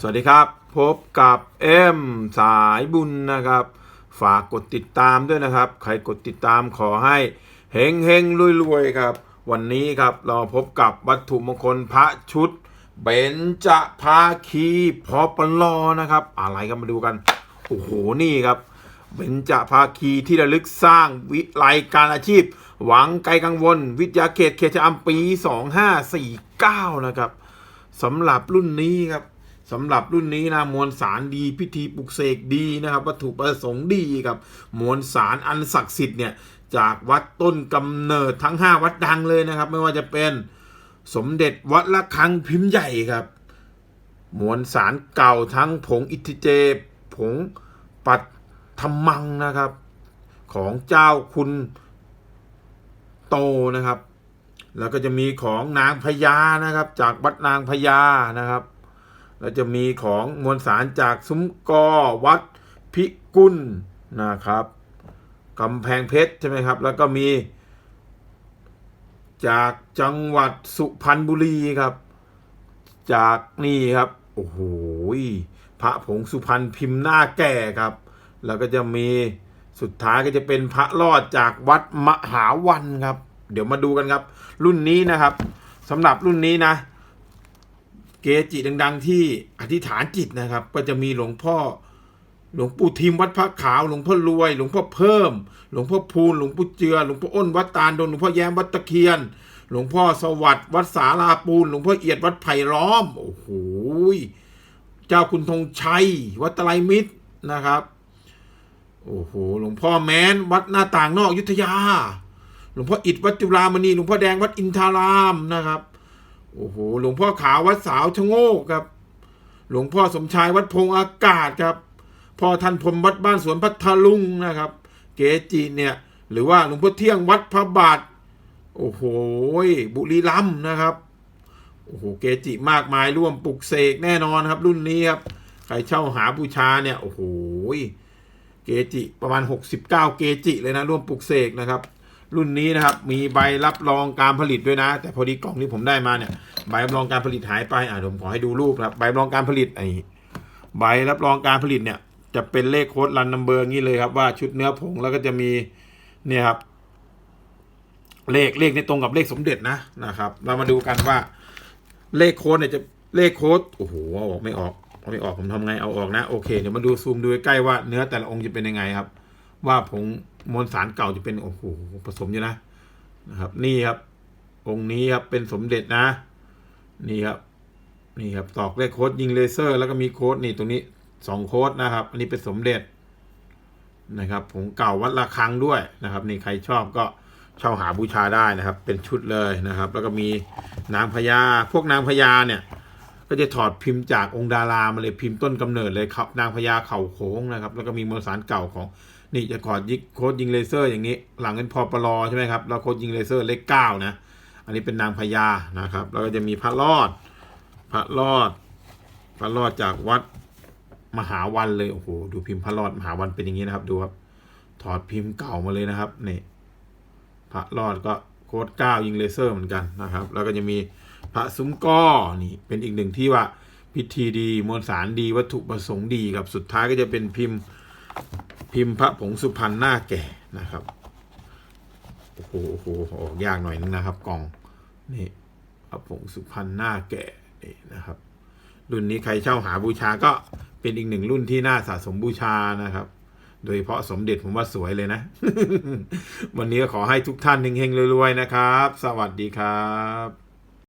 สวัสดีครับพบกับเอ็มสายบุญนะครับ ฝากกดติดตามด้วยนะครับ ใครกดติดตามขอให้เฮงเฮงรวยรวยๆครับ วันนี้ครับเราพบกับวัตถุมงคลพระชุด เบญจภาคีพอปลอนะครับ อะไรกันมาดูกัน โอ้โหนี่ครับเบญจภาคีที่ระลึกสร้างวิไลการอาชีพ หวังไกลกังวล วิทยาเขตเขตชะอำปี 2549 นะครับสำหรับรุ่นนี้ครับ สำหรับรุ่นนี้นะมวลสารดีพิธีปลุกเสกดีนะครับ วัตถุประสงค์ดีครับมวลสารอันศักดิ์สิทธิ์เนี่ยจากวัดต้นกำเนิดทั้ง 5 วัดดังเลยนะครับ ไม่ว่าจะเป็นสมเด็จวัดละคังพิมพ์ใหญ่ครับ มวลสารเก่าทั้งผงอิทธิเจ ผงปัดธรรมังนะครับ ของเจ้าคุณโตนะครับ แล้วก็จะมีของนางพญานะครับ จากวัดนางพญานะครับ แล้วจะมีของมวลสารจากซุ้มกอวัดพิกุลนะครับกำแพงเพชรใช่ไหมครับ แล้วก็มี จากจังหวัดสุพรรณบุรีครับ จากนี่ครับโอ้โหพระผงสุพรรณพิมพ์หน้าแก่ครับ แล้วก็จะมีสุดท้ายก็จะเป็นพระรอดจากวัดมหาวันครับ เดี๋ยวมาดูกันครับ รุ่นนี้นะครับสำหรับรุ่นนี้นะ เกจิดัง ๆ ที่อธิษฐานจิตนะครับ ก็จะมีหลวงพ่อ หลวงปู่ทิมวัดพระขาว หลวงพ่อรวย หลวงพ่อเพิ่ม หลวงพ่อพูนหลวงปู่เจือ หลวงพ่ออ้นวัดตาลดนหลวงพ่อแย้มวัดตะเคียน หลวงพ่อสวัสดิ์วัดสาลาปูน หลวงพ่อเอียดวัดไผ่ล้อม โอ้โหเจ้าคุณธงชัย วัดตะไลมิตรนะครับ โอ้โห หลวงพ่อแม้น วัดหน้าต่างนอกยุทธยา หลวงพ่ออิฐวัดจุฬามณี หลวงพ่อแดงวัดอินทารามนะครับ โอ้โหหลวงพ่อขาววัดสาวชะโงกครับ หลวงพ่อสมชายวัดพงอากาศครับพ่อท่านพรมวัดบ้านสวนพัทลุงนะครับ เกจิเนี่ย หรือว่าหลวงพ่อเที่ยงวัดพระบาทโอ้โหบุรีรัมย์นะครับโอ้โหเกจิมากมายร่วมปลุกเสกแน่นอนครับ รุ่นนี้ครับ ใครเช่าหาบูชาเนี่ยโอ้โหเกจิประมาณ 69 เกจิเลยนะร่วมปลุกเสกนะครับ รุ่นนี้นะครับ มีใบรับรองการผลิตด้วยนะ แต่พอดีกล่องที่ผมได้มาเนี่ยใบรับรองการผลิตหายไปอ่าผมขอให้ดูรูปครับใบรับรองการผลิตไอ้ใบรับรองการผลิตเนี่ย จะเป็นเลขโค้ดรันนัมเบอร์งี้เลยครับว่าชุดเนื้อผงแล้วก็จะมีเนี่ยครับ เลขเลขในตรงกับเลขสมเด็จนะนะครับ เรามาดูกันว่าเลขโค้ดเนี่ยจะเลขโค้ดโอ้โหออกไม่ออกเอาไม่ออกผมทำไงเอาออกนะโอเคเดี๋ยวมาดูซูมดูใกล้ว่าเนื้อแต่ละองค์จะเป็นยังไงครับ ว่าผง มวลสารเก่าจะเป็นโอ้โหผสมอยู่นะนะครับ นี่ครับ องค์นี้ครับเป็นสมเด็จนะ นี่ครับ นี่ครับตอกเลขโค้ดยิงเลเซอร์ แล้วก็มีโค้ดนี่ตรงนี้สองโค้ดนะครับ อันนี้เป็นสมเด็จนะครับผงเก่าวัดระฆังด้วยนะครับ นี่ใครชอบก็เช่าหาบูชาได้นะครับ เป็นชุดเลยนะครับ แล้วก็มีนางพญาพวกนางพญาเนี่ย ก็จะถอดพิมพ์จากองค์ดารามาเลยพิมพ์ต้นกำเนิดเลยครับ นางพญาเข่าโค้งนะครับ แล้วก็มีมวลสารเก่าของนี่จะขอดยิงโคดยิงเลเซอร์อย่างนี้ หลังเป็นพอปลอใช่ไหมครับแล้วโคดยิงเลเซอร์เลขเก้านะ อันนี้เป็นนางพญานะครับ แล้วก็จะมีพระรอด พระรอด พระรอดจากวัดมหาวันเลยโอ้โหดูพิมพ์พระรอดมหาวันเป็นอย่างนี้นะครับ ดูครับถอดพิมพ์เก่ามาเลยนะครับนี่พระรอดก็โคดเก้ายิงเลเซอร์เหมือนกันนะครับ แล้วก็จะมี พระซุ้มก้อนี่เป็นอีกหนึ่งที่ว่าพิธีดีมวลสารดีวัตถุประสงค์ดีครับสุดท้ายก็จะเป็นพิมพ์พิมพ์พระผงสุพรรณหน้าแก่นะครับโอ้โหโอ้โหออกยากหน่อยนึงนะครับกล่องนี่พระผงสุพรรณหน้าแก่นี่นะครับ รุ่นนี้ใครเช่าหาบูชาก็เป็นอีกหนึ่งรุ่นที่น่าสะสมบูชานะครับ โดยเฉพาะสมเด็จผมว่าสวยเลยนะ วันนี้ขอให้ทุกท่านเฮงๆรวยๆนะครับ สวัสดีครับ